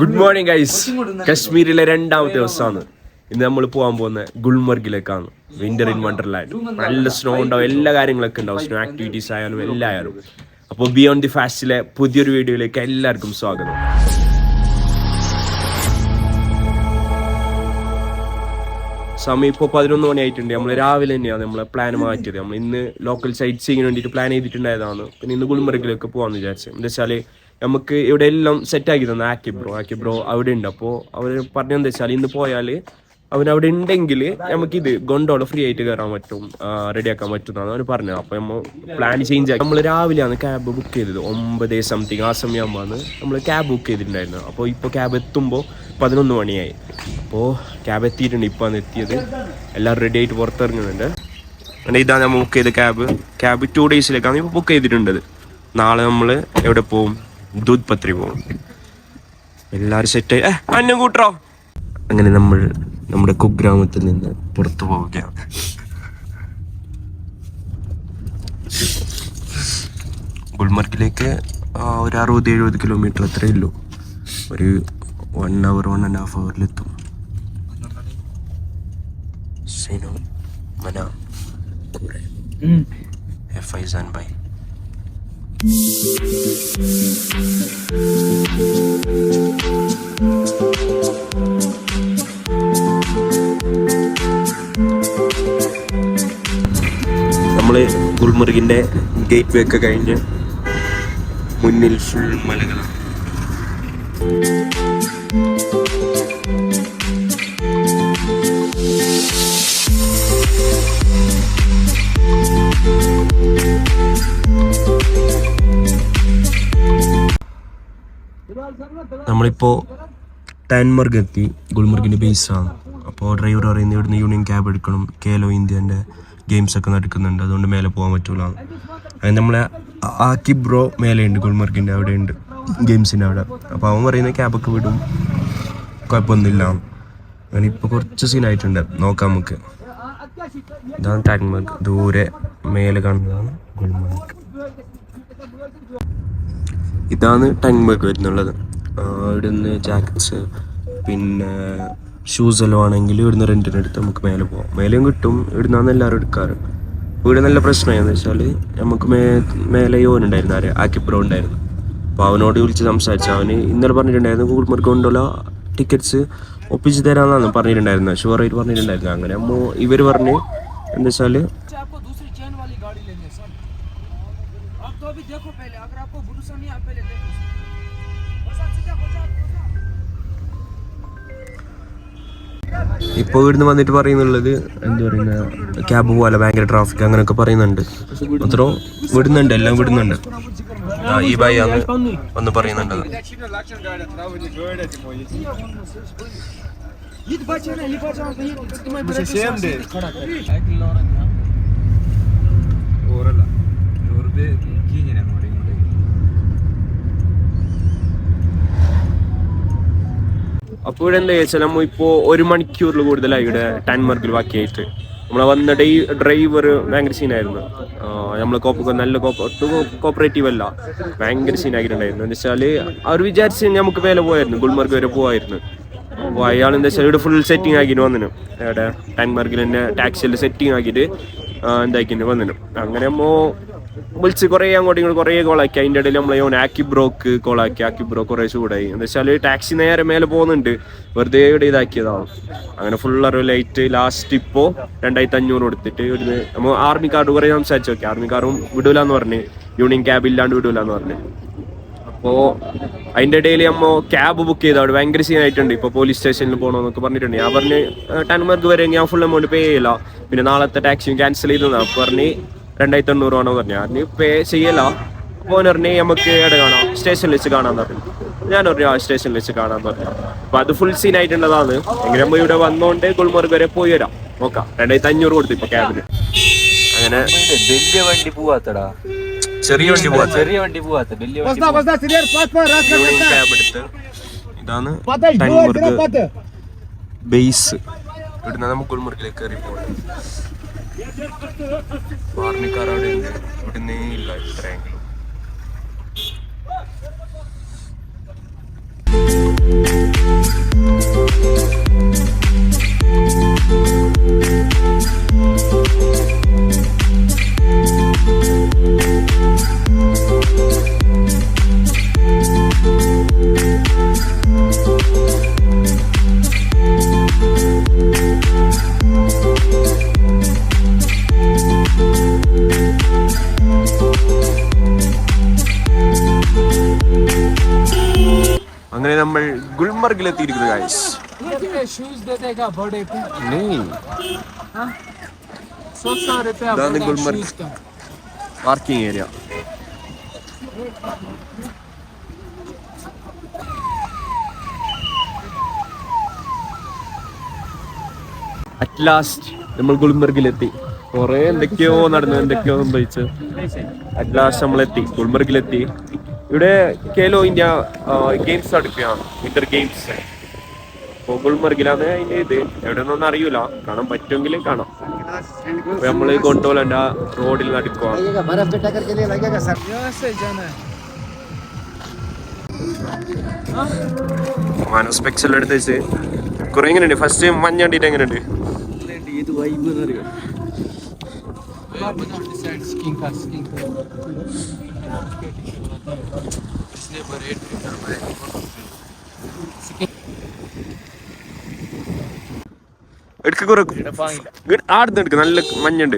Good morning guys കശ്മീരിലെ രണ്ടാമത്തെ ദിവസമാണ്. ഇന്ന് നമ്മൾ പോകാൻ പോകുന്ന ഗുൽമർഗിലേക്കാണ്. വിന്റർ ഇൻ വണ്ടർലാൻഡ് നല്ല സ്നോ ഉണ്ടാവും. എല്ലാ കാര്യങ്ങളൊക്കെ ഉണ്ടാവും. സ്നോ ആക്ടിവിറ്റീസ് ആയാലും എല്ലാ ആയാലും അപ്പോൾ ബിയോണ്ട് ദി ഫാസ്റ്റിലെ പുതിയൊരു വീഡിയോയിലേക്ക് എല്ലാവർക്കും സ്വാഗതം. സമയം ഇപ്പോൾ പതിനൊന്ന് മണി ആയിട്ടുണ്ട് നമ്മൾ രാവിലെ തന്നെയാണ് നമ്മളെ പ്ലാൻ മാറ്റിയത്. നമ്മൾ ഇന്ന് ലോക്കൽ സൈറ്റ് സീങ്ങിന് വേണ്ടിയിട്ട് പ്ലാൻ ചെയ്തിട്ടുണ്ടായതാണ്. പിന്നെ ഇന്ന് ഗുൽമർഗിലേക്ക് പോകാമെന്ന് വിചാരിച്ചത്. എന്താ വെച്ചാൽ നമുക്ക് ഇവിടെ എല്ലാം സെറ്റ് ആക്കി തന്നെ. ആക്കി ബ്രോ ആക്കി ബ്രോ അവിടെ ഉണ്ട് അപ്പോൾ അവർ പറഞ്ഞതെന്താ വെച്ചാൽ ഇന്ന് പോയാൽ അവൻ അവിടെ ഉണ്ടെങ്കിൽ ഇത് ഗൊണ്ടോള ഫ്രീ ആയിട്ട് കയറാൻ പറ്റും റെഡിയാക്കാൻ പറ്റും അവർ പറഞ്ഞത്. അപ്പോൾ നമ്മൾ പ്ലാൻ ചേഞ്ച് ആക്കി. നമ്മൾ രാവിലെയാണ് ക്യാബ് ബുക്ക് ചെയ്തത്. ഒമ്പത് സംതിങ് ആ സമയമാകുമ്പോൾ നമ്മൾ ക്യാബ് ബുക്ക് ചെയ്തിട്ടുണ്ടായിരുന്നു. അപ്പോൾ ഇപ്പോൾ ക്യാബ് എത്തുമ്പോൾ പതിനൊന്ന് മണിയായി. അപ്പോ ക്യാബ് എത്തിയിട്ടുണ്ട്. ഇപ്പോൾ ആണ് എത്തിയത്. എല്ലാവരും റെഡി ആയിട്ട് പുറത്തിറങ്ങുന്നുണ്ട്. അങ്ങനെ ഇതാണ് നമ്മൾ ബുക്ക് ചെയ്ത ക്യാബ് ക്യാബ് ടു ഡേയ്സിലേക്കാണ് ഇപ്പോൾ ബുക്ക് ചെയ്തിട്ടുണ്ടത്. നാളെ നമ്മൾ എവിടെ പോവും? ദൂത് പത്രി പോവും എല്ലാവരും സെറ്റ് ഏ അന്നം കൂട്ടറോ? അങ്ങനെ നമ്മൾ നമ്മുടെ കുഗ്രാമത്തിൽ നിന്ന് പുറത്തു പോവുകയാണ്. ഗുൽമർഗിലേക്ക് ഒരു അറുപത് എഴുപത് കിലോമീറ്റർ അത്രേ ഉള്ളൂ. ഒരു one hour one and half അവറിലെത്തും സിനോ മന കൂടെ. And bye. നമ്മൾ ഗുൽമർഗിന്റെ ഗേറ്റ് വേ ഒക്കെ കഴിഞ്ഞ് മുന്നിൽ ഫുൾ മലകളാണ്. നമ്മളിപ്പോൾ ടാൻമർഗ് എത്തി ഗുൽമർഗിന്റെ ബേസാണ് അപ്പോൾ ഡ്രൈവർ പറയുന്നത് ഇവിടുന്ന് യൂണിയൻ ക്യാബ് എടുക്കണം. കേലോ ഇന്ത്യന്റെ ഗെയിംസ് ഒക്കെ നടക്കുന്നുണ്ട്. അതുകൊണ്ട് മേലെ പോകാൻ പറ്റൂല. അങ്ങനെ നമ്മളെ ആക്കി ബ്രോ മേലെ ഉണ്ട് ഗുൽമർഗിന്റെ അവിടെ ഉണ്ട് ഗെയിംസിന്റെ അവിടെ. അപ്പോൾ അവൻ പറയുന്ന ക്യാബൊക്കെ വിടും. കുഴപ്പമൊന്നുമില്ല. അങ്ങനെ ഇപ്പോൾ കുറച്ച് സീനായിട്ടുണ്ട് നോക്കാം നമുക്ക്. ഇതാണ് ടാൻമർഗ് ദൂരെ മേലെ കാണുന്നതാണ് ഗുൽമർഗ്. ഇതാണ് ടാൻമർഗ് വരുന്നുള്ളത്. ആ, ഇവിടുന്ന് ജാക്കറ്റ്സ് പിന്നെ ഷൂസ് എല്ലാം ആണെങ്കിൽ ഇവിടുന്ന് റെന്റിന് എടുത്ത് നമുക്ക് മേലെ പോകാം മേലെയും കിട്ടും ഇവിടുന്നാണ് എല്ലാവരും എടുക്കാറ്. ഇവിടെ നല്ല പ്രശ്നമായെന്ന് വെച്ചാൽ നമുക്ക് മേ മേലെ യോൻ ഉണ്ടായിരുന്നു ആര്? ആക്കിപ്രോ ഉണ്ടായിരുന്നു. അപ്പോൾ അവനോട് വിളിച്ച് സംസാരിച്ചു അവന് ഇന്നലെ പറഞ്ഞിട്ടുണ്ടായിരുന്നു ഗൂഗിൾ മാർക്ക് കൊണ്ടുള്ള ടിക്കറ്റ്സ് ഒപ്പിച്ച് തരാമെന്നാണ് പറഞ്ഞിട്ടുണ്ടായിരുന്നത്. ഷുവറായിട്ട് പറഞ്ഞിട്ടുണ്ടായിരുന്നു അങ്ങനെ അമ്മോ ഇവർ പറഞ്ഞ് എന്താ വെച്ചാൽ ഇപ്പോൾ ഇവിടുന്ന് വന്നിട്ട് പറയുന്നുള്ളത് എന്താ പറയുന്ന ക്യാബ് പോലെ ഭയങ്കര ട്രാഫിക് അങ്ങനെയൊക്കെ പറയുന്നുണ്ട്. അത്രോ വിടുന്നുണ്ട് എല്ലാം വിടുന്നുണ്ട്. ഈ ബൈ ആണ് ഒന്ന് പറയുന്നുണ്ട് ഓരല്ല bacana, അപ്പോൾ ഇവിടെ എന്താ വെച്ചാൽ നമ്മ ഇപ്പോൾ ഒരു മണിക്കൂറിൽ കൂടുതലായി ഇവിടെ ടാൻമാർക്കിൽ ബാക്കിയായിട്ട്. നമ്മളെ വന്ന ഡേ ഡ്രൈവർ ഭയങ്കര സീനായിരുന്നു നമ്മൾ കോപ്പ നല്ല കോപ്പറേറ്റീവ് അല്ല. ഭയങ്കര സീനാക്കിയിട്ടുണ്ടായിരുന്നു എന്ന് വെച്ചാൽ അവർ വിചാരിച്ച് നമുക്ക് മേലെ പോയായിരുന്നു. ഗുൽമർഗ് വരെ പോവായിരുന്നു. അപ്പോൾ അയാൾ എന്താ വെച്ചാൽ ഇവിടെ ഫുൾ സെറ്റിംഗ് ആക്കിയിട്ട് വന്നിനു. ഇവിടെ ടാൻമാർക്കിൽ തന്നെ ടാക്സിയിൽ സെറ്റിംഗ് ആക്കിയിട്ട് എന്താക്കിയിട്ട് വന്നിനു. അങ്ങനെ നമ്മോ വിളിച്ച് കുറേ അങ്ങോട്ടും ഇങ്ങോട്ടും കുറേ കോളാക്കി അതിന്റെ ഇടയിൽ നമ്മളെ ഓൻ ആക്കി ബ്രോക്ക് കോളാക്കി ആക്കി ബ്രോ കുറേ ചൂടായി. എന്ന് വെച്ചാൽ ടാക്സി നേരെ മേലെ പോകുന്നുണ്ട്. വെറുതെ ഇവിടെ ഇതാക്കിയതാണ്. അങ്ങനെ ഫുൾ അറിവ് ലൈറ്റ് ലാസ്റ്റ് ഇപ്പോൾ രണ്ടായിരത്തി അഞ്ഞൂറ് കൊടുത്തിട്ട് ഇവിടുന്ന് നമ്മൾ ആർമി കാർഡ് കുറേ സംസാരിച്ചു. നോക്കി ആർമി കാറും വിടൂല എന്ന് പറഞ്ഞ്. യൂണിയൻ ക്യാബ് ഇല്ലാണ്ട് വിടൂല എന്ന് പറഞ്ഞ്. അപ്പോൾ അതിന്റെ ഇടയിൽ നമ്മൾ ക്യാബ് ബുക്ക് ചെയ്ത. അവിടെ ഭയങ്കര സീൻ ആയിട്ടുണ്ട്. ഇപ്പോൾ പോലീസ് സ്റ്റേഷനിൽ പോകണമെന്നൊക്കെ പറഞ്ഞിട്ടുണ്ട്. ഞാൻ പറഞ്ഞ് ടെൻമാർക്ക് വരെ ഞാൻ ഫുൾ എമൗണ്ട് പേ ചെയ്യില്ല പിന്നെ നാളത്തെ ടാക്സിയും ക്യാൻസൽ അപ്പോൾ പറഞ്ഞ് രണ്ടായിരത്തി എണ്ണൂറ് ആണോ പറഞ്ഞു. അതിന് പേ ചെയ്യല. അപ്പോൾ പറഞ്ഞു നമുക്ക് എവിടെ കാണാം. സ്റ്റേഷൻ വെച്ച് കാണാൻ പറഞ്ഞു. ഞാൻ പറഞ്ഞു ആ സ്റ്റേഷനിൽ വെച്ച് കാണാൻ പറഞ്ഞു. അപ്പോൾ അത് ഫുൾ സീൻ ആയിട്ടുള്ളതാണ്. എങ്ങനെ നമ്മൾ ഇവിടെ വന്നോണ്ട് ഗുൽമർഗ് വരെ പോയി വരാം. നോക്കാം. രണ്ടായിരത്തി അഞ്ഞൂറ് കൊടുത്തു ഇപ്പോൾ ക്യാബിന് അങ്ങനെ വലിയ വണ്ടി പോവാത്തടാ. ചെറിയ വണ്ടി പോവാ ചെറിയ വണ്ടി പോവാത്ത വലിയ ക്യാബ് എടുത്ത് ഇതാണ് ബേസ്. ഇവിടുന്ന് നമുക്ക് ഗുൽമർഗിലേക്ക് കയറി പോകണം వార్నిక రోడింది రోడింది Thank you. ഗുൽമർഗിലെത്തിയിരിക്കുന്നത് ഗൈസ് ഇതാണ് Gulmarg parking area at last നമ്മൾ ഗുൽമർഗിലെത്തി. കുറെ എന്തൊക്കെയോ നടന്നു എന്തൊക്കെയോ സംഭവിച്ചു. അറ്റ് ലാസ്റ്റ് നമ്മളെത്തി ഗുൽമർഗിലെത്തി. ഇവിടെ കേലോ ഇന്ത്യ ഗെയിംസ് നടക്കുകയാണ് വിന്റർ ഗെയിംസ് ഗുൾമർഗിലാണ് അതിന്റെ ഇത്. എവിടെ നിന്നൊന്നും അറിയൂല. കാണാൻ പറ്റുമെങ്കിൽ കാണാം. നമ്മൾ കൊണ്ടുപോലണ്ട റോഡിൽ നടക്കുവാണ് മാനോസ് പെക്സൽ എടുത്ത് വെച്ച്. കുറെ എങ്ങനെയുണ്ട് ഫസ്റ്റ് മഞ്ഞ കണ്ടിട്ട് എങ്ങനെയുണ്ട്? ഇത് വൈബ് എന്നറിയോ സ്കിൻ സ്കിൻ का इसने पर रेट എടുക്ക കുറെ ആടുന്ന് എടുക്ക് നല്ല മഞ്ഞുണ്ട്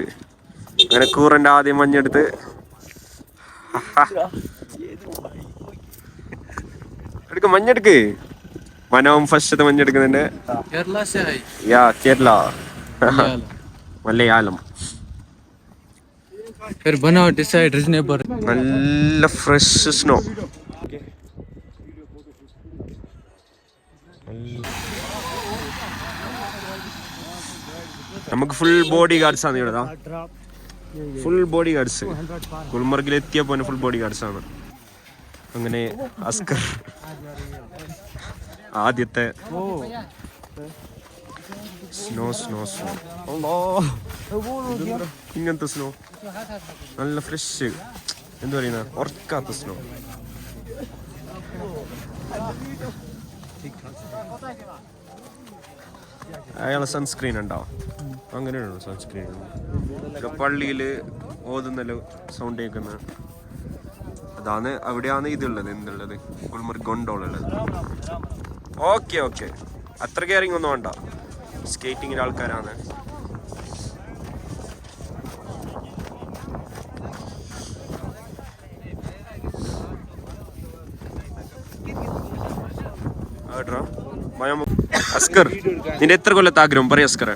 അങ്ങനെ കൂറന്റെ ആദ്യം മഞ്ഞെടുത്ത് എടുക്ക മഞ്ഞെടുക്ക് മനോം ഫസ്റ്റത്തെ മഞ്ഞെടുക്കുന്നുണ്ട് केरला से आई യാ കേരള മലയാളം फिर बनाओ डिसाइड रीजनेबल നല്ല ഫ്രഷ് സ്നോ നമുക്ക് ഫുൾ ബോഡി ഗാർഡ്സ് ആണ് ഇവിടെ ഫുൾ ബോഡി ഗാർഡ്സ് ഗുൽമർഗിൽ എത്തിയപ്പോ ഫുൾ ബോഡി ഗാർഡ്സ് ആണ് അങ്ങനെ അസ്കർ ആദ്യത്തെ സ്നോ സ്നോ സ്നോ ഇങ്ങനത്തെ സ്നോ നല്ല ഫ്രഷ് എന്താ പറയുന്ന? ഉറക്കാത്ത സ്നോ അയാളെ സൺസ്ക്രീൻ ഉണ്ടോ? അങ്ങനെയാണോ സൺസ്ക്രീൻ പള്ളിയിൽ ഓതുന്നല്ലോ സൗണ്ട് കേൾക്കുന്ന അതാണ് അവിടെയാണ് ഇതുള്ളത് എന്തുള്ളത്? ഗുൾമർഗ് ഗൊണ്ടോളുള്ളത് ഓക്കെ ഓക്കെ. അത്ര കെയറിങ് ഒന്നും വേണ്ട. സ്കേറ്റിങ്ങിന്റെ ആൾക്കാരാണ്. അസ്കർ നിന്റെ എത്ര കൊല്ലത്തെ ആഗ്രഹം? പറയ അസ്കർ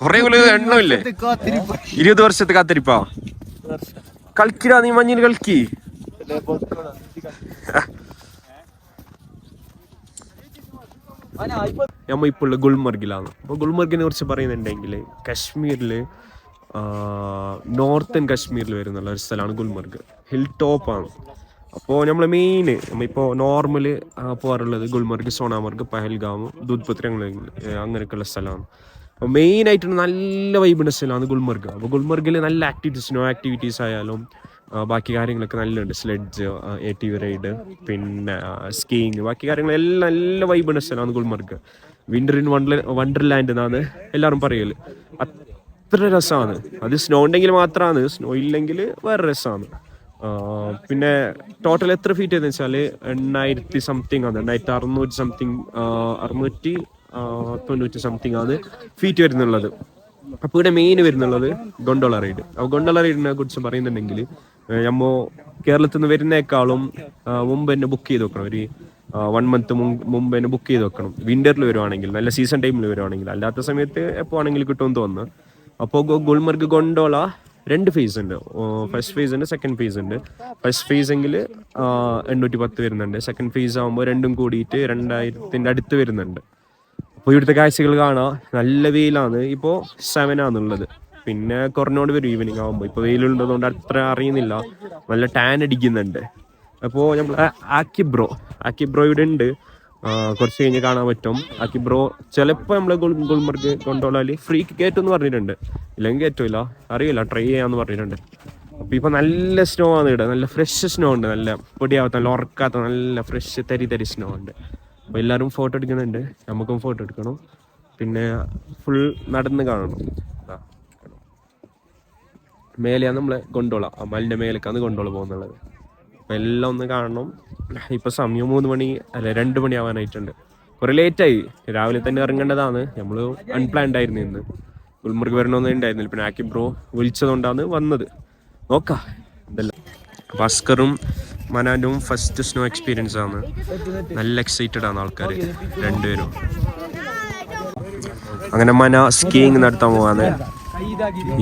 കൊറേ കൊല്ലം എണ്ണമില്ലേ? ഇരുപത് വർഷത്തെ കാത്തിരിപ്പാ. കളിക്കിടാ നീ മഞ്ഞിൽ കളിക്കി. നമ്മ ഇപ്പോൾ ഗുൽമർഗിലാണ്. അപ്പോൾ ഗുൽമർഗിനെ കുറിച്ച് പറയുന്നുണ്ടെങ്കിൽ കാശ്മീരിൽ നോർത്തൻ കാശ്മീരിൽ വരുന്നുള്ള ഒരു സ്ഥലമാണ് ഗുൽമർഗ്. ഹിൽ ടോപ്പാണ്. അപ്പോൾ നമ്മൾ മെയിൻ നമ്മളിപ്പോൾ നോർമൽ പോകാറുള്ളത് ഗുൽമർഗ് സോണാമർഗ് പഹൽഗാം ദൂദ്പത്രി അങ്ങനെ അങ്ങനെയൊക്കെയുള്ള സ്ഥലമാണ്. അപ്പോൾ മെയിൻ ആയിട്ട് നല്ല വൈബിന്റെ സ്ഥലമാണ് ഗുൽമർഗ്. അപ്പോൾ ഗുൽമർഗിൽ നല്ല ആക്ടിവിറ്റീസ് നോ ആക്ടിവിറ്റീസ് ആയാലും ബാക്കി കാര്യങ്ങളൊക്കെ നല്ലുണ്ട്. Sledge A T V ride പിന്നെ സ്കീയിങ് ബാക്കി കാര്യങ്ങളെല്ലാം നല്ല വൈബുള്ള സ്ഥലമാണ് Gulmarg. Winter in wonder wonderland എന്നാണ് എല്ലാവരും പറയൽ. അത്ര രസമാണ് അത് സ്നോ ഉണ്ടെങ്കിൽ മാത്രമാണ് സ്നോ ഇല്ലെങ്കിൽ വേറെ രസമാണ് പിന്നെ ടോട്ടൽ എത്ര ഫീറ്റ് എന്ന് വെച്ചാൽ എണ്ണായിരത്തി സംതിങ് ആണ്. എണ്ണായിരത്തി അറുന്നൂറ്റി സംതിങ് അറുന്നൂറ്റി തൊണ്ണൂറ്റി സംതിങ് ആണ് ഫീറ്റ് വരുന്നുള്ളത്. അപ്പൊ ഇവിടെ മെയിൻ വരുന്നുള്ളത് ഗൊണ്ടോള റൈഡ് അപ്പൊ ഗൊണ്ടോള റൈഡിനെ കുറിച്ച് പറയുന്നുണ്ടെങ്കിൽ നമ്മ കേരളത്തിൽ നിന്ന് വരുന്നേക്കാളും മുമ്പ് തന്നെ ബുക്ക് ചെയ്ത് വെക്കണം. ഒരു വൺ മന്ത് മുമ്പ് തന്നെ ബുക്ക് ചെയ്ത് വെക്കണം. വിന്ററിൽ വരുവാണെങ്കിൽ നല്ല സീസൺ ടൈമിൽ വരുവാണെങ്കിൽ. അല്ലാത്ത സമയത്ത് എപ്പോൾ ആണെങ്കിലും കിട്ടുമെന്ന് തോന്നുന്നു. അപ്പോൾ ഗുൽമർഗ് ഗൊണ്ടോള രണ്ട് ഫേസ് ഉണ്ട്. ഫസ്റ്റ് ഫേസ് ഉണ്ട് സെക്കൻഡ് ഫേസ് ഉണ്ട്. ഫസ്റ്റ് ഫേസ് എങ്കിൽ എണ്ണൂറ്റി പത്ത് വരുന്നുണ്ട്. സെക്കൻഡ് ഫേസ് ആകുമ്പോൾ രണ്ടും കൂടിയിട്ട് രണ്ടായിരത്തിന്റെ അടുത്ത് വരുന്നുണ്ട്. അപ്പോൾ ഇവിടുത്തെ കാഴ്ചകൾ കാണാം. നല്ല വെയിലാണ്. ഇപ്പോൾ സെവൻ ആണുള്ളത് പിന്നെ കുറഞ്ഞോണ്ട് വരും ഈവനിങ് ആകുമ്പോൾ ഇപ്പോൾ വെയിലുണ്ടതുകൊണ്ട് അത്ര അറിയുന്നില്ല. നല്ല ടാൻ അടിക്കുന്നുണ്ട്. അപ്പോൾ നമ്മൾ ആക്കിബ്രോ ആക്കിബ്രോ ഇവിടെ ഉണ്ട്. കുറച്ച് കഴിഞ്ഞ് കാണാൻ പറ്റും. ആക്കിബ്രോ ചിലപ്പോൾ നമ്മൾ ഗുൽമർഗ് കൊണ്ടുപോകാൻ ഫ്രീ കയറ്റും എന്ന് പറഞ്ഞിട്ടുണ്ട്. ഇല്ലെങ്കിൽ കയറ്റില്ല അറിയില്ല ട്രൈ ചെയ്യാന്ന് പറഞ്ഞിട്ടുണ്ട്. അപ്പൊ ഇപ്പൊ നല്ല സ്നോ ആണ് ഇവിടെ. നല്ല ഫ്രഷ് സ്നോ ഉണ്ട്. നല്ല പൊടിയാവാത്ത നല്ല ഉറക്കാത്ത നല്ല ഫ്രഷ് തരി തരി സ്നോ ഉണ്ട്. അപ്പൊ എല്ലാവരും ഫോട്ടോ എടുക്കുന്നുണ്ട്. നമുക്കും ഫോട്ടോ എടുക്കണം. പിന്നെ ഫുൾ നടന്ന് കാണണം. മേലെയാണ് നമ്മളെ കൊണ്ടോളാം ആ മലിന്റെ മേലേക്കാണ് കൊണ്ടോള പോകുന്നുള്ളത്. അപ്പം എല്ലാം ഒന്ന് കാണണം. ഇപ്പം സമയം മൂന്ന് മണി അല്ല രണ്ട് മണി ആവാനായിട്ടുണ്ട്. കുറേ ലേറ്റായി രാവിലെ തന്നെ ഇറങ്ങേണ്ടതാണ്. നമ്മൾ അൺപ്ലാൻഡ് ആയിരുന്നു ഇന്ന്. ഗുൽമർഗ് വരണമെന്നേ ഉണ്ടായിരുന്നില്ല. പിന്നെ ആക്കി ബ്രോ വിളിച്ചതുകൊണ്ടാണ് വന്നത്. നോക്കാം. ഇതല്ല. ഭാസ്കറും മനാനും ഫസ്റ്റ് സ്നോ എക്സ്പീരിയൻസ് ആണ്. നല്ല എക്സൈറ്റഡ് ആണ് ആൾക്കാർ രണ്ടുപേരും. അങ്ങനെ മന സ്കീയിങ് നടത്താൻ പോവാണ്.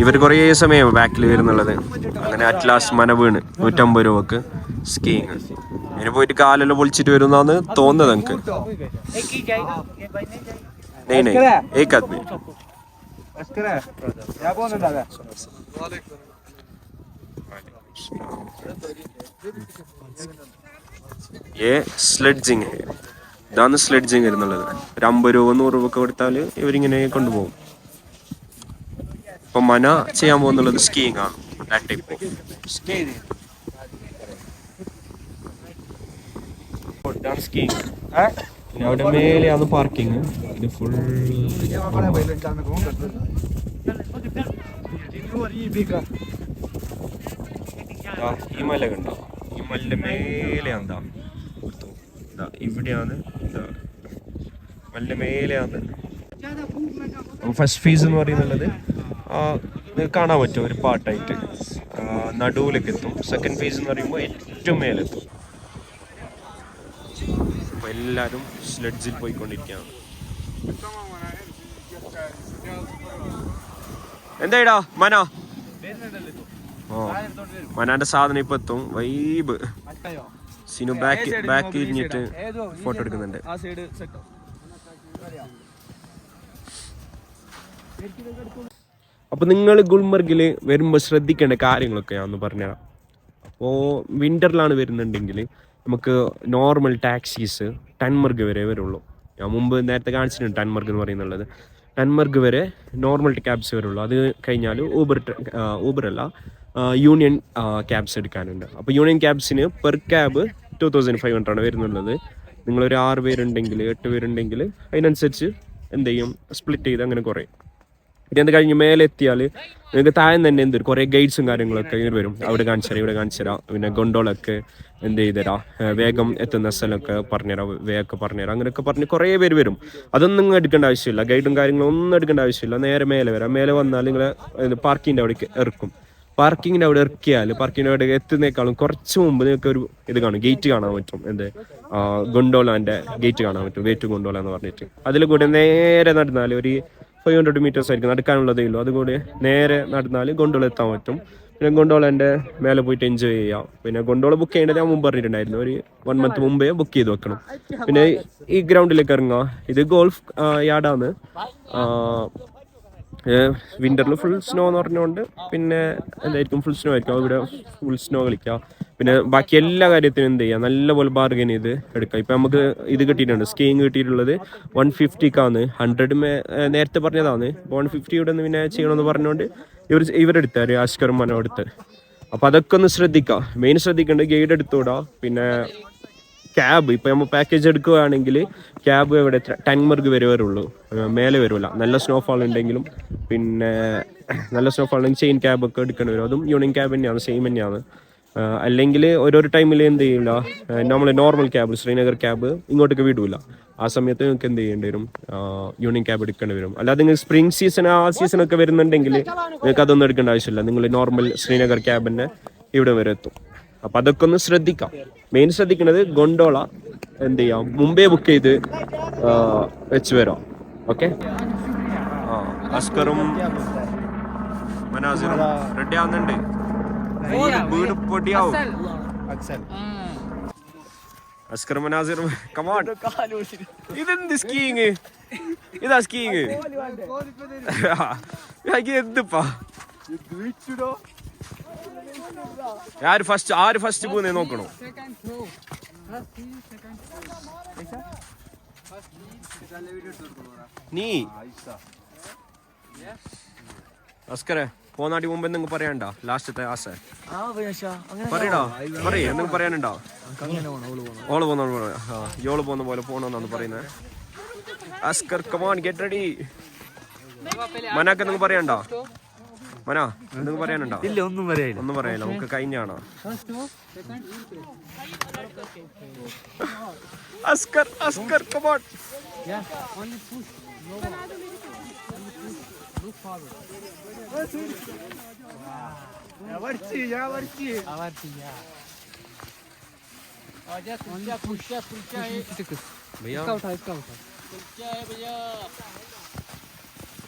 ഇവർ കുറേ സമയം ബാക്കിൽ വരുന്നുള്ളത്. അങ്ങനെ അറ്റ്ലാസ് മന വീണ് നൂറ്റമ്പത് രൂപക്ക് സ്കീങ് ഇങ്ങനെ പോയിട്ട് കാലെല്ലാം പൊളിച്ചിട്ട് വരുന്നാന്ന് തോന്നുന്നത് എനിക്ക്. ഏക് ആദ്മി ഏ ഇതാണ് സ്ലെഡ്ജിങ് വരുന്നുള്ളത്. ഒരു അമ്പത് രൂപ നൂറ് രൂപ കൊടുത്താൽ ഇവരിങ്ങനെ കൊണ്ടുപോകും. ഇപ്പൊ മന ചെയ്യാൻ പോകുന്നുള്ളത് സ്കീയിങ് ആണ്. ഇതാണ് സ്കീയിങ് പിന്നെ അവിടെ മേലെയാണ് പാർക്കിംഗ് ഇത് ഫുൾ ഈ മല കണ്ടോ? ഈ മലിന്റെ മേലെ ഇവിടെയാണ് ദാ. മലിന്റെ മേലെയാണ്. ഫസ്റ്റ് ഫീസ് എന്ന് പറയുന്നുള്ളത് കാണാൻ പറ്റും ഒരു പാട്ടായിട്ട്. നടുവിലേക്ക് എത്തും സെക്കൻഡ് ഫേസ് എന്ന് പറയുമ്പോൾ ഏറ്റവും മേലെത്തും. അപ്പോൾ എല്ലാവരും സ്ലെഡ്ജിൽ പോയിക്കൊണ്ടിരിക്കുകയാണ്. എന്തായിടാ മന? മനാന്റെ സാധനം ഇപ്പൊ എത്തും. വൈബ്. സിനു ബാക്ക് ബാക്ക് ഇരിഞ്ഞിട്ട് ഫോട്ടോ എടുക്കുന്നുണ്ട്. ആ സൈഡ് സെറ്റ് അപ്പൊ നിങ്ങൾ ഗുൽമർഗിൽ വരുമ്പോൾ ശ്രദ്ധിക്കേണ്ട കാര്യങ്ങളൊക്കെ ഞാൻ ഒന്ന് പറഞ്ഞുതരാം. അപ്പോൾ വിന്ററിലാണ് വരുന്നുണ്ടെങ്കിൽ നമുക്ക് നോർമൽ ടാക്സീസ് ടെൻമർഗ് വരെ വരുള്ളൂ. ഞാൻ മുമ്പ് നേരത്തെ കാണിച്ചിട്ടുണ്ട് ടെൻമർഗ് എന്ന് പറയുന്നുള്ളത്. ടെൻമർഗ് വരെ നോർമൽ ക്യാബ്സ് വരുള്ളൂ. അത് കഴിഞ്ഞാൽ ഊബർ ഊബർ അല്ല യൂണിയൻ ക്യാബ്സ് എടുക്കാനുണ്ട്. അപ്പോൾ union ക്യാബ്സിന് per cab two thousand five hundred ആണ് വരുന്നുള്ളത്. നിങ്ങളൊരു ആറ് പേരുണ്ടെങ്കിൽ എട്ട് പേരുണ്ടെങ്കിൽ അതിനനുസരിച്ച് എന്ത് ചെയ്യും? സ്പ്ലിറ്റ് ചെയ്ത് അങ്ങനെ കുറയും. പിന്നെ അത് കഴിഞ്ഞ് മേലെ എത്തിയാൽ നിങ്ങൾക്ക് താഴെ തന്നെ എന്ത് കുറേ ഗൈഡ്സും കാര്യങ്ങളൊക്കെ ഇങ്ങനെ വരും. അവിടെ കാണിച്ചു തരാം ഇവിടെ കാണിച്ചു തരാം. പിന്നെ ഗൊണ്ടോളൊക്കെ എന്ത് ചെയ്തുതരാം വേഗം എത്തുന്ന സ്ഥലമൊക്കെ പറഞ്ഞുതരാം വേഗമൊക്കെ പറഞ്ഞുതരാം അങ്ങനെയൊക്കെ പറഞ്ഞ് കുറേ പേര് വരും. അതൊന്നും നിങ്ങൾ എടുക്കേണ്ട ആവശ്യമില്ല. ഗൈഡും കാര്യങ്ങളും ഒന്നും എടുക്കേണ്ട ആവശ്യമില്ല. നേരെ മേലെ വരാം. മേലെ വന്നാൽ നിങ്ങൾ പാർക്കിങ്ങിന്റെ അവിടേക്ക് ഇറക്കും. പാർക്കിങ്ങിന്റെ അവിടെ ഇറക്കിയാൽ പാർക്കിങ്ങിന്റെ അവിടെ എത്തുന്നേക്കാളും കുറച്ച് മുമ്പ് നിങ്ങൾക്ക് ഒരു ഇത് കാണും. ഗേറ്റ് കാണാൻ പറ്റും. എന്ത്? ഗൊണ്ടോളാന്റെ ഗേറ്റ് കാണാൻ പറ്റും. വേറ്റ് ഗൊണ്ടോള എന്ന് പറഞ്ഞിട്ട്. അതിൽ കൂടെ നേരെ നടന്നാൽ ഒരു ഫൈവ് ഹൺഡ്രഡ് മീറ്റേഴ്സ് ആയിരിക്കും നടക്കാനുള്ളതേ ഉള്ളൂ. അതുകൂടി നേരെ നടന്നാൽ ഗൊണ്ടോള എത്താൻ പറ്റും. പിന്നെ ഗൊണ്ടോളന്റെ മേലെ പോയിട്ട് എൻജോയ് ചെയ്യാം. പിന്നെ ഗൊണ്ടോള ബുക്ക് ചെയ്യേണ്ടത് ഞാൻ മുമ്പ് പറഞ്ഞിട്ടുണ്ടായിരുന്നു ഒരു വൺ മന്ത് മുമ്പേ ബുക്ക് ചെയ്ത് വെക്കണം. പിന്നെ ഈ ഗ്രൗണ്ടിലേക്ക് ഇറങ്ങുക ഇത് ഗോൾഫ് യാർഡാണ് വിന്ററിൽ ഫുൾ സ്നോ എന്ന് പറഞ്ഞുകൊണ്ട് പിന്നെ എന്തായിരിക്കും ഫുൾ സ്നോ ആയിരിക്കും. ഇവിടെ ഫുൾ സ്നോ കളിക്കാം. പിന്നെ ബാക്കി എല്ലാ കാര്യത്തിനും എന്ത് ചെയ്യാം? നല്ലപോലെ ബാർഗൻ ചെയ്ത് എടുക്കാം. ഇപ്പം നമുക്ക് ഇത് കിട്ടിയിട്ടുണ്ട്. സ്കീയിങ് കിട്ടിയിട്ടുള്ളത് വൺ ഫിഫ്റ്റിക്കാണ് ഹൺഡ്രഡ് നേരത്തെ പറഞ്ഞതാണ്. വൺ ഫിഫ്റ്റി ഇവിടെ നിന്ന് പിന്നെ ചെയ്യണമെന്ന് പറഞ്ഞുകൊണ്ട് ഇവർ ഇവരെടുത്താർ ആഷ്കർ മനോ എടുത്ത് അപ്പം അതൊക്കെ ഒന്ന് ശ്രദ്ധിക്കാം. മെയിൻ ശ്രദ്ധിക്കേണ്ടത് ഗൈഡ് എടുത്തുകൂടാ പിന്നെ ക്യാബ് ഇപ്പൊ നമ്മൾ പാക്കേജ് എടുക്കുകയാണെങ്കിൽ ക്യാബ് എവിടെ? ടെൻമർഗ് വരെ വരുള്ളൂ മേലെ വരില്ല നല്ല സ്നോഫാൾ ഉണ്ടെങ്കിലും പിന്നെ നല്ല സ്നോഫാൾ ഉണ്ടെങ്കിൽ ചെയിൻ ക്യാബ് ഒക്കെ എടുക്കേണ്ടി വരും. അതും യൂണിയൻ ക്യാബ് തന്നെയാണ് സെയിം തന്നെയാണ്. അല്ലെങ്കിൽ ഓരോരോ ടൈമിൽ എന്ത് ചെയ്യില്ല നമ്മൾ നോർമൽ ക്യാബ് ശ്രീനഗർ ക്യാബ് ഇങ്ങോട്ടേക്ക് വിടൂല. ആ സമയത്ത് നിങ്ങൾക്ക് എന്ത് ചെയ്യേണ്ടി വരും? യൂണിയൻ ക്യാബ് എടുക്കേണ്ടി വരും. അല്ലാതെ നിങ്ങൾ സ്പ്രിംഗ് സീസൺ ആ സീസൺ ഒക്കെ വരുന്നുണ്ടെങ്കിൽ നിങ്ങൾക്ക് അതൊന്നും എടുക്കേണ്ട ആവശ്യമില്ല. നിങ്ങൾ നോർമൽ ശ്രീനഗർ ക്യാബ് തന്നെ ഇവിടെ വരെ എത്തും. അപ്പൊ അതൊക്കെ ഒന്ന് ശ്രദ്ധിക്കാം. മെയിൻ ശ്രദ്ധിക്കുന്നത് ഗൊണ്ടോള എന്ത് ചെയ്യാം? മുമ്പേ ബുക്ക് ചെയ്ത് വെച്ച് വരാം. ഓക്കെ അസ്കറും മനാസിറും റെഡി ആവുന്നുണ്ട്. വീട് വീട് പൊടിയാവും. അസ്കർ കമാൺ ഇതെന്ത് സ്കീയിങ് ഇതാ സ്കീയിങ് എന്തിപ്പാ? ആര് ഫസ്റ്റ് ആര് ഫസ്റ്റ് പോകുന്നേ നോക്കണോ? നീ? അസ്കരെ പോന്നാടി മുമ്പ് എന്തെങ്കിലും പറയണ്ട ലാസ്റ്റത്തെ ആസ. പറയടാ പറയേ എന്തെങ്കിലും പറയാനുണ്ടോ? ഓൾ അവൾ പോണം ഓൾ പോന്ന പോലെ പോണെന്നാണ് പറയുന്നത് Askar come on get ready മനാക്ക് എന്തെങ്കിലും പറയണ്ടോ മന എന്തെങ്കിലും പറയാനുണ്ടോ? ഇല്ല ഒന്നും പറയാ ഒന്നും പറയാനില്ല. നമുക്ക് കഴിഞ്ഞാണോ? അസ്കർ അസ്കർ കമാൺ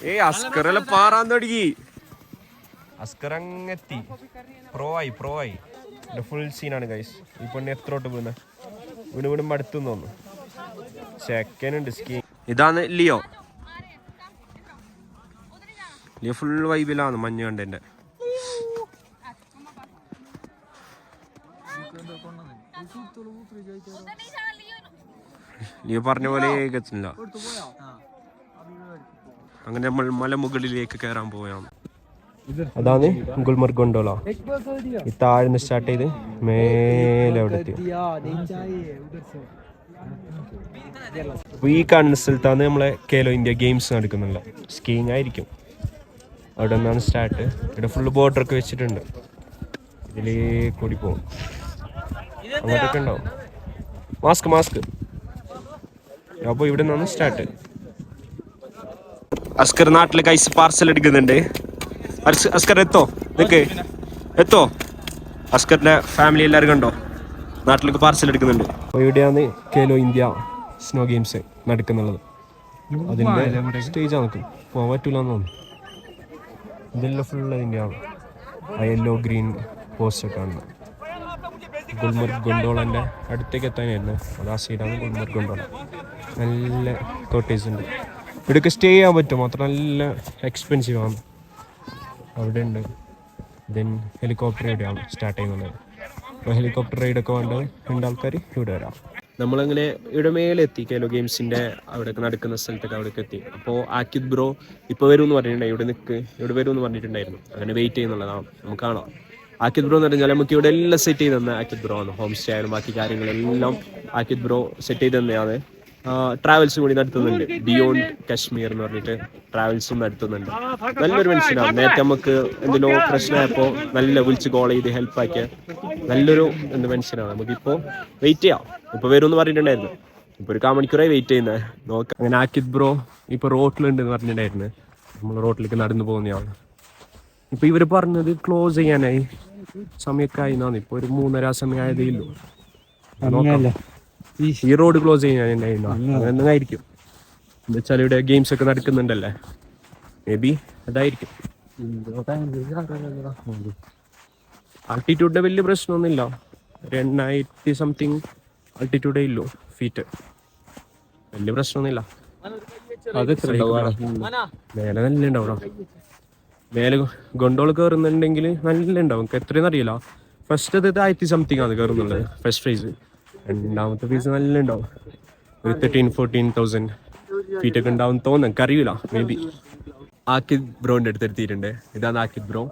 ഏ അസ്കറല്ല പാറാൻ തുടങ്ങി. അസ്കർ അങ്ങെത്തി പ്രോ ആയി. പ്രോ ആയി ഫുൾ സീനാണ് ഗൈസ് ഈ പെണ്ണ് എത്രോട്ട് വീണ്? വീണ് വീണ് മടുത്തു തോന്നുന്നു. സെക്കൻഡ് ഉണ്ട് സ്കീ ഇതാണ് ലിയോ. ലിയോ ഫുൾ വൈബിലാണ് മഞ്ഞ് കണ്ടതിന്റെ. ലിയോ പറഞ്ഞ പോലെ കേൾക്കുന്നില്ല അങ്ങനെ നമ്മൾ മലമുകളിലേക്ക് കയറാൻ പോവുകയാണ്. അതാണ് ഗുൽമർഗ് ഗൊണ്ടോള ഈ താഴ്ന്ന് സ്റ്റാർട്ട് ചെയ്ത് മേലെ അവിടെ എത്തി. ഈ കാണുന്ന സ്ഥലത്താണ് നമ്മളെ കേലോ ഇന്ത്യ ഗെയിംസ് നടക്കുന്നുള്ള സ്കീയിങ് ആയിരിക്കും. അവിടെ നിന്നാണ് സ്റ്റാർട്ട് ഇവിടെ ഫുള്ള് ബോർഡർ ഒക്കെ വെച്ചിട്ടുണ്ട്. ഇതിലേ കൂടി പോകും അങ്ങോട്ടൊക്കെ ഉണ്ടാവും. മാസ്ക് മാസ്ക് അപ്പോൾ ഇവിടെ നിന്നാണ് സ്റ്റാർട്ട് അസ്കർ നാട്ടിലേക്ക് കൈസ് പാർസൽ എടുക്കുന്നുണ്ട്. അസ്കർ എത്തോ? നിക്ക് എത്തോ? അസ്കറിന്റെ ഫാമിലി എല്ലാവരും കണ്ടോ? നാട്ടിലേക്ക് പാർസൽ എടുക്കുന്നുണ്ട്. ഇവിടെയാണ് കേലോ ഇന്ത്യ സ്നോ ഗെയിംസ് നടക്കുന്നുള്ളത്. അതിന്റെ സ്റ്റേജ് ആണ് നിൽക്കും പോകാൻ പറ്റൂല എന്ന് തോന്നുന്നു. ഇതെല്ലാം ഫുൾ അതിന്റെയാണ് ആ യെല്ലോ ഗ്രീൻ പോസ്റ്റ് ഒക്കെ കാണുന്നത്. ഗുൽമർഗ് ഗൊണ്ടോളന്റെ അടുത്തേക്ക് എത്താനായിരുന്നു. അത് ആ സൈഡാണ് ഗുൽമർഗ് ഗൊണ്ടോള നല്ല കോട്ടേജ് ഉണ്ട്. ഇവിടെയൊക്കെ സ്റ്റേ ചെയ്യാൻ പറ്റും. മാത്രം നല്ല എക്സ്പെൻസീവ് ആണ്. അവിടെ ഉണ്ട് ദെൻ ഹെലികോപ്റ്റർ ഇവിടെയാണ് സ്റ്റാർട്ട് ചെയ്യുന്നത്. അപ്പോൾ ഹെലികോപ്റ്റർ റൈഡൊക്കെ വേണ്ടത് രണ്ട് ആൾക്കാർ ഇവിടെ വരാം. നമ്മളങ്ങനെ ഇവിടെ മേലെ എത്തി കേലോ ഗെയിംസിന്റെ അവിടെയൊക്കെ നടക്കുന്ന സ്ഥലത്തൊക്കെ അവിടേക്ക് എത്തി. അപ്പോൾ ആക്കിദ് ബ്രോ ഇപ്പോൾ വരും എന്ന് പറഞ്ഞിട്ടുണ്ടായി ഇവിടെ നിൽക്ക് ഇവിടെ വരും എന്ന് പറഞ്ഞിട്ടുണ്ടായിരുന്നു. അങ്ങനെ വെയിറ്റ് ചെയ്യുന്നുള്ളതാണ് നമുക്ക് കാണാം. ആക്കിദ് ബ്രോ എന്ന് പറഞ്ഞാൽ നമുക്ക് ഇവിടെ എല്ലാം സെറ്റ് ചെയ്ത് തന്നെ ആക്കിദ് ബ്രോ ആണ്. ഹോം സ്റ്റേ ആയാലും ബാക്കി കാര്യങ്ങളെല്ലാം ആക്കിദ് ബ്രോ സെറ്റ് ചെയ്ത് തന്നെയാണ്. ട്രാവൽസ് കൂടി നടത്തുന്നുണ്ട്. ബിയോണ്ട് കശ്മീർ എന്ന് പറഞ്ഞിട്ട് ട്രാവൽസും നടത്തുന്നുണ്ട്. നല്ലൊരു മനുഷ്യനാണ്. നേരത്തെ നമുക്ക് എന്തെല്ലോ പ്രശ്നമായപ്പോൾ നല്ല വിളിച്ച് കോൾ ചെയ്ത് ഹെൽപ്പ് ആക്കിയ നല്ലൊരു എന്ത് മനുഷ്യനാണ്. നമുക്കിപ്പോൾ വെയിറ്റ് ചെയ്യാം. ഇപ്പൊ വരും എന്ന് പറഞ്ഞിട്ടുണ്ടായിരുന്നു. ഇപ്പൊ ഒരു കാമണിക്കൂറായി വെയിറ്റ് ചെയ്യുന്നത് നോക്കാം. അങ്ങനെ ആക്കിത് ബ്രോ ഇപ്പൊ റോട്ടിലുണ്ട് എന്ന് പറഞ്ഞിട്ടുണ്ടായിരുന്നു. നമ്മൾ റോട്ടിലേക്ക് നടന്നു പോകുന്നതാണ് ഇപ്പൊ ഇവർ പറഞ്ഞത് ക്ലോസ് ചെയ്യാനായി. സമയക്കായി എന്നാണ്. ഇപ്പൊ ഒരു മൂന്നര സമയമായതേ ഉള്ളൂ. ഈ റോഡ് ക്ലോസ് ചെയ്യുന്നതായിരിക്കും എന്താ ഇവിടെ ഗെയിംസ് ഒക്കെ നടക്കുന്നുണ്ടല്ലേ? മേ ബി അതായിരിക്കും. ആൾട്ടിറ്റ്യൂഡിന്റെ വലിയ പ്രശ്നമൊന്നുമില്ല. രണ്ടായിരത്തി സംതിങ് ആൾട്ടിറ്റ്യൂഡേ ഉള്ളൂ ഫീറ്റ് വലിയ പ്രശ്നമൊന്നുമില്ല. മേലെ നല്ല ഉണ്ടാവും മേലെ ഗൊണ്ടോൾ കയറുന്നുണ്ടെങ്കിൽ നല്ല ഉണ്ടാവും. എത്രയെന്ന് അറിയില്ല ഫസ്റ്റ് അത് ആയിരത്തി സംതിങ് ആണ് കയറുന്നുള്ളത് ഫസ്റ്റ് പ്രൈസ് രണ്ടാമത്തെ ഫീസ് നല്ല ഉണ്ടാവും ഒരു തേർട്ടീൻ ഫോർട്ടീൻ തൗസൻഡ് ഫീറ്റ് ഒക്കെ ഉണ്ടാവും തോന്നുന്നു. എനിക്ക് അറിയില്ല. മേ ബി ആക്കിദ് ബ്രോന്റെ അടുത്ത് എത്തിയിട്ടുണ്ട്. ഇതാണ് ആക്കിദ് ബ്രോ.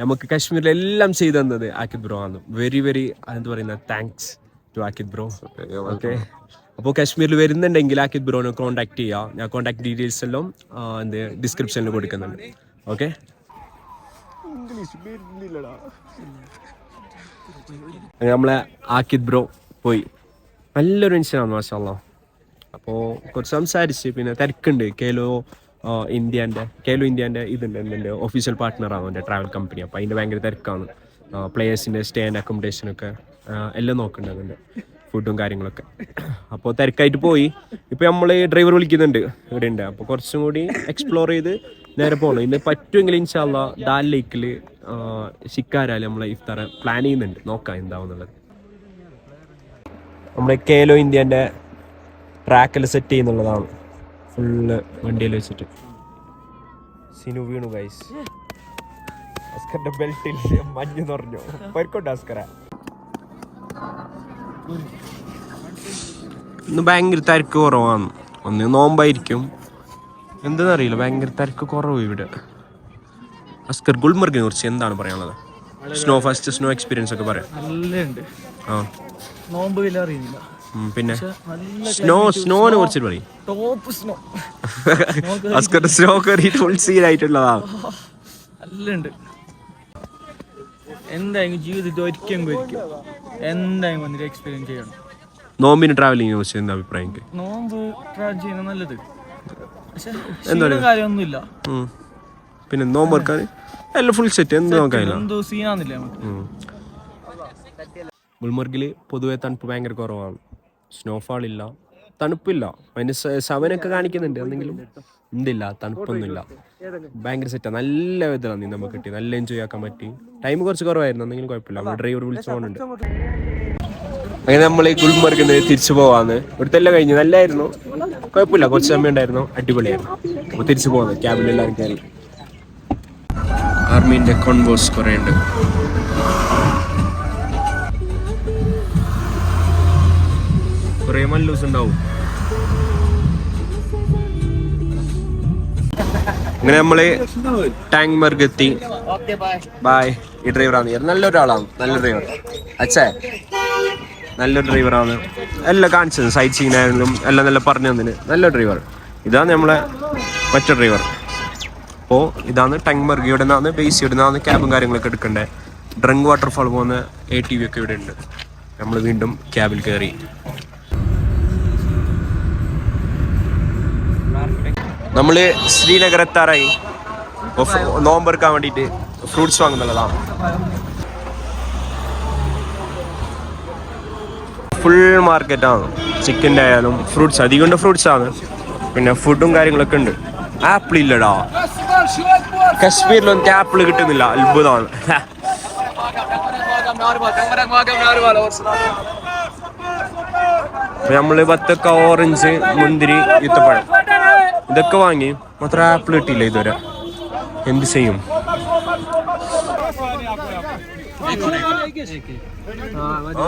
നമുക്ക് കാശ്മീരിൽ എല്ലാം ചെയ്തു തന്നത് ആക്കിദ് ബ്രോ ആണ്. വെരി വെരി എന്താ പറയുന്ന thanks to Akid bro. Okay അപ്പോൾ കാശ്മീരിൽ വരുന്നുണ്ടെങ്കിൽ ആക്കിദ് ബ്രോനെ കോൺടാക്ട് ചെയ്യുക ഞാൻ കോൺടാക്ട് ഡീറ്റെയിൽസ് എല്ലാം എന്ത് ഡിസ്ക്രിപ്ഷനിൽ കൊടുക്കുന്നുണ്ട്. ഓക്കെ നമ്മളെ ആക്കിദ് ബ്രോ പോയി. നല്ലൊരു മനുഷ്യനാണ് മാഷാല്ല അപ്പോൾ കുറച്ച് സംസാരിച്ച് പിന്നെ തിരക്കുണ്ട്. കേലോ ഇന്ത്യന്റെ കേലോ ഇന്ത്യന്റെ ഇതുണ്ട് എന്തുണ്ട്? ഒഫീഷ്യൽ പാർട്ട്ണറാണ് എന്റെ ട്രാവൽ കമ്പനി അപ്പോൾ അതിന്റെ ഭയങ്കര തിരക്കാണ്. പ്ലേയേഴ്സിന്റെ സ്റ്റേ ആൻഡ് അക്കോമഡേഷനൊക്കെ എല്ലാം നോക്കുന്നുണ്ട് ഫുഡും കാര്യങ്ങളൊക്കെ. അപ്പോൾ തിരക്കായിട്ട് പോയി. ഇപ്പോൾ നമ്മൾ ഡ്രൈവർ വിളിക്കുന്നുണ്ട് ഇവിടെ ഉണ്ട്. അപ്പോൾ കുറച്ചും കൂടി എക്സ്പ്ലോർ ചെയ്ത് നേരെ പോകണം ഇന്ന് പറ്റുമെങ്കിൽ ഇൻഷാല്ല ദാൽ ലേക്കിൽ ഷിക്കാരാൽ നമ്മൾ ഇഫ്താർ പ്ലാൻ ചെയ്യുന്നുണ്ട്. നോക്കാം എന്താവുന്നുള്ളത്. നമ്മുടെ കേലോ ഇന്ത്യന്റെ ട്രാക്കിൽ സെറ്റ് ചെയ്യുന്നുള്ളതാണ്. ഫുള്ള് വണ്ടിയിൽ വെച്ചിട്ട്. സിനു വീണു ഗൈസ് അസ്കറിന്റെ ബെൽറ്റിൽ മഞ്ഞ് നിറഞ്ഞു. പരിക്കോട്ടെ അസ്കര ഇന്ന് ഭയങ്കര തിരക്ക് കുറവാണ്. ഒന്ന് നോമ്പായിരിക്കും. എന്താണെന്നറിയില്ല ഭയങ്കര തിരക്ക് കുറവ് ഇവിടെ. അസ്കർ ഗുൽമർഗിനെ കുറിച്ച് എന്താണ് പറയാനുള്ളത്? സ്നോ ഫസ്റ്റ് സ്നോ എക്സ്പീരിയൻസ് ഒക്കെ പറയാം. ആ. നോമ്പ് വില അറിയുന്നില്ല. പിന്നെ? സ്നോ സ്നോനെ കുറിച്ചിട്ട് പറയും ടോപ്പ് സ്നോ. അസ്കറിന്റെ സ്നോ കയറിയിട്ട് ഫുൾ സീൻ ആയിട്ടുള്ളതാണ് നല്ലുണ്ട്. എന്തായാലും ജീവിതത്തിൽ ഒരിക്കലും ഒരിക്കും എന്തായാലും വന്നിട്ട് എക്സ്പീരിയൻസ് ചെയ്യണം നോമ്പിന് ട്രാവലിംഗ് കുറിച്ച് എന്താ അഭിപ്രായം നോമ്പ് ട്രാവൽ ചെയ്യുന്നത് നല്ലത്. പക്ഷേ എന്താ കാര്യമൊന്നുമില്ല. പിന്നെ നോമ്പ് എല്ലാം ഫുൾ സെറ്റ് എന്ത് നോക്കാനില്ല എന്തോ സീനാന്നില്ല നമുക്ക്? ഗുൽമർഗിൽ പൊതുവെ തണുപ്പ് ഭയങ്കര കുറവാണ്. സ്നോഫാൾ ഇല്ല. തണുപ്പില്ല. മൈനസ് സെവനൊക്കെ കാണിക്കുന്നുണ്ട്. എന്തെങ്കിലും? എന്തില്ല തണുപ്പൊന്നുമില്ല. ഭയങ്കര സെറ്റാണ് നല്ല വെതറാണ് നീ നമുക്ക് കിട്ടി നല്ല എൻജോയ് ആക്കാൻ പറ്റി. ടൈം കുറച്ച് കുറവായിരുന്നു. എന്തെങ്കിലും കുഴപ്പമില്ല. നമ്മൾ ഡ്രൈവർ വിളിച്ചുകൊണ്ടുണ്ട് അങ്ങനെ നമ്മൾ ഗുൽമർഗിൽ നിന്ന് തിരിച്ചു പോവാന്ന്. ഇവിടുത്തെ എല്ലാം കഴിഞ്ഞു. നല്ലായിരുന്നു. കുഴപ്പമില്ല. കുറച്ച് സമയം ഉണ്ടായിരുന്നു. അടിപൊളിയായിരുന്നു. അപ്പോൾ തിരിച്ചു പോകുന്നത് ക്യാബിൽ എല്ലാവരും കയറി. ആർമീന്റെ കോൺവോസ് കുറേ ഉണ്ട്. കുറേ ദിവസം ഉണ്ടാവും. അങ്ങനെ നമ്മൾ ടാങ്ക് മർഗെത്തി ബായ് ഈ ഡ്രൈവറാണ് നല്ലൊരാളാണ് നല്ല ഡ്രൈവർ അച്ഛേ. നല്ലൊരു ഡ്രൈവറാണ് എല്ലാം കാണിച്ചത്. സൈറ്റ് സീൻ ആയാലും എല്ലാം നല്ല പറഞ്ഞു തന്നിന്. നല്ല ഡ്രൈവർ ഇതാണ് നമ്മളെ മറ്റേ ഡ്രൈവർ അപ്പോൾ ഇതാണ് ടങ് മർഗിയുടെ നിന്നാണ് ബേസ് ഇവിടെ നിന്നാണ് ക്യാബും കാര്യങ്ങളൊക്കെ എടുക്കണ്ടേ. ഡ്രങ്ക് വാട്ടർഫാൾ പോകുന്ന എ ടി വി ഒക്കെ ഇവിടെ ഉണ്ട് നമ്മൾ വീണ്ടും ക്യാബിൽ കയറി അപ്പൊ ഫ് നോമ്പെടുക്കാൻ വേണ്ടിയിട്ട് ഫ്രൂട്ട്സ് വാങ്ങുന്നുള്ളതാണ് ഫുൾ മാർക്കറ്റാണ്. ചിക്കന്റെ ആയാലും ഫ്രൂട്ട്സ് അധികം ഫ്രൂട്ട്സ് ആണ്. പിന്നെ ഫുഡും കാര്യങ്ങളൊക്കെ ഉണ്ട്. ആപ്പിൾ ഇല്ലടാ. കശ്മീരിലൊന്നും ആപ്പിൾ കിട്ടുന്നില്ല. അത്ഭുതമാണ് അപ്പൊ നമ്മൾ ബത്തക്ക ഓറഞ്ച് മുന്തിരി ഈത്തപ്പഴം. ഇതൊക്കെ വാങ്ങി മാത്രം ആപ്പിൾ കിട്ടിയില്ല ഇതുവരെ? എന്ത് ചെയ്യും?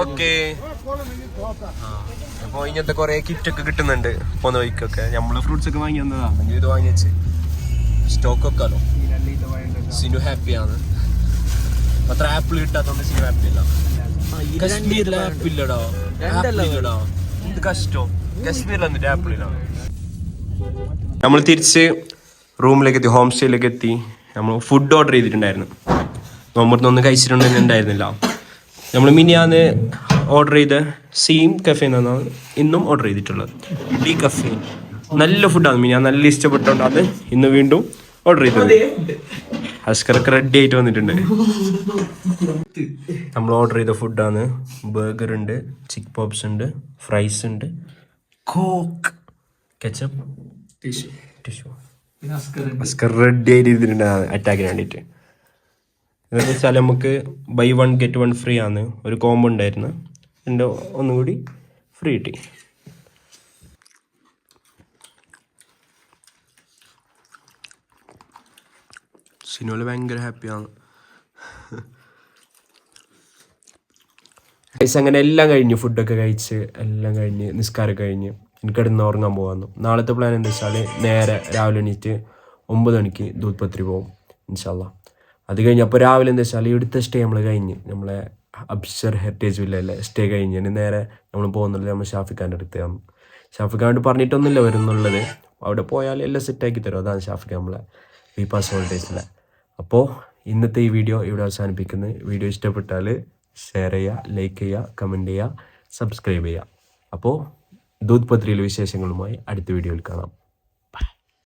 ഓക്കെ. അപ്പൊ ഇങ്ങനത്തെ കൊറേ കിറ്റ് ഒക്കെ കിട്ടുന്നുണ്ട് പോന്ന വഴിക്കൊക്കെ. നമ്മൾ ഫ്രൂട്ട്സ് ഒക്കെ വാങ്ങി വന്നതാ. നിങ്ങൾ ഇത് വാങ്ങി വെച്ച് സ്റ്റോക്ക് വെക്കാലോ. സിനു ഹാപ്പിയാണ് അത്ര ആപ്പിൾ കിട്ടാത്തോണ്ട് സിനു ഹാപ്പി അല്ല. കശ്മീരിൽ ആപ്പിൾ ഇല്ലടോ. ആപ്പിൾ ഇല്ലടോ. എന്ത് കഷ്ടം. കശ്മീരിൽ വന്നിട്ട് ആപ്പിൾ ഇല്ല. നമ്മൾ തിരിച്ച് റൂമിലേക്ക് എത്തി ഹോം സ്റ്റേയിലേക്ക് എത്തി നമ്മൾ ഫുഡ് ഓർഡർ ചെയ്തിട്ടുണ്ടായിരുന്നു. നോമ്പറത്തൊന്നും കഴിച്ചിട്ടുണ്ടെന്ന് ഉണ്ടായിരുന്നില്ല. നമ്മൾ മിനിയാന്ന് ഓർഡർ ചെയ്ത സെയിം കഫേ എന്നാണ് ഇന്നും ഓർഡർ ചെയ്തിട്ടുള്ളത്. ഈ കഫേ നല്ല ഫുഡാണ് മിനിയാ നല്ല ഇഷ്ടപ്പെട്ടുകൊണ്ട് അത് ഇന്ന് വീണ്ടും ഓർഡർ ചെയ്തത് അസ്കറൊക്കെ റെഡി ആയിട്ട് വന്നിട്ടുണ്ട്. നമ്മൾ ഓർഡർ ചെയ്ത ഫുഡാണ് ബർഗർ ഉണ്ട് ചിക്ക് പോപ്സ് ഉണ്ട് ഫ്രൈസ് ഉണ്ട് coke ketchup tissue Askar ready ആയിട്ട് അറ്റാക്കിന് വേണ്ടിയിട്ട്. എന്താ വെച്ചാൽ നമുക്ക് buy one get one free ആണ്. ഒരു കോംബോ ഉണ്ടായിരുന്നു. എന്റെ ഒന്നുകൂടി ഫ്രീ കിട്ടി. സിനിമയിൽ ഭയങ്കര ഹാപ്പിയാണ് അങ്ങനെ എല്ലാം കഴിഞ്ഞു. ഫുഡൊക്കെ കഴിച്ച് എല്ലാം കഴിഞ്ഞ് നിസ്കാരം കഴിഞ്ഞ്. കിടന്ന് ഉറങ്ങാൻ പോകാമെന്നു നാളത്തെ പ്ലാൻ എന്താ വെച്ചാൽ നേരെ രാവിലെ എണീറ്റ് ഒമ്പത് മണിക്ക് ദൂത്പത്രി പോകും ഇൻഷാല്ല അത് കഴിഞ്ഞ് അപ്പോൾ രാവിലെ എന്താ വെച്ചാൽ ഇവിടുത്തെ സ്റ്റേ നമ്മൾ കഴിഞ്ഞ് നമ്മളെ അബ്സർ ഹെറിറ്റേജ് വില്ലയിലെ സ്റ്റേ കഴിഞ്ഞ് നേരെ നമ്മൾ പോകുന്നുള്ളത് നമ്മൾ ഷാഫിഖാന്റെ അടുത്താണ് ഷാഫിഖാനോട് പറഞ്ഞിട്ടൊന്നുമില്ല വരുന്നുള്ളത്. അവിടെ പോയാൽ എല്ലാം സെറ്റാക്കി തരും. അതാണ് ഷാഫിഖ് നമ്മളെ വി പാസ് ഹോളിഡേയ്സിലെ അപ്പോൾ ഇന്നത്തെ ഈ വീഡിയോ ഇവിടെ അവസാനിപ്പിക്കുന്നത് വീഡിയോ ഇഷ്ടപ്പെട്ടാൽ ഷെയർ ചെയ്യുക ലൈക്ക് ചെയ്യുക കമന്റ് ചെയ്യുക സബ്സ്ക്രൈബ് ചെയ്യുക. അപ്പോൾ ദൂത് പത്രിയിലെ വിശേഷങ്ങളുമായി അടുത്ത വീഡിയോയിൽ കാണാം.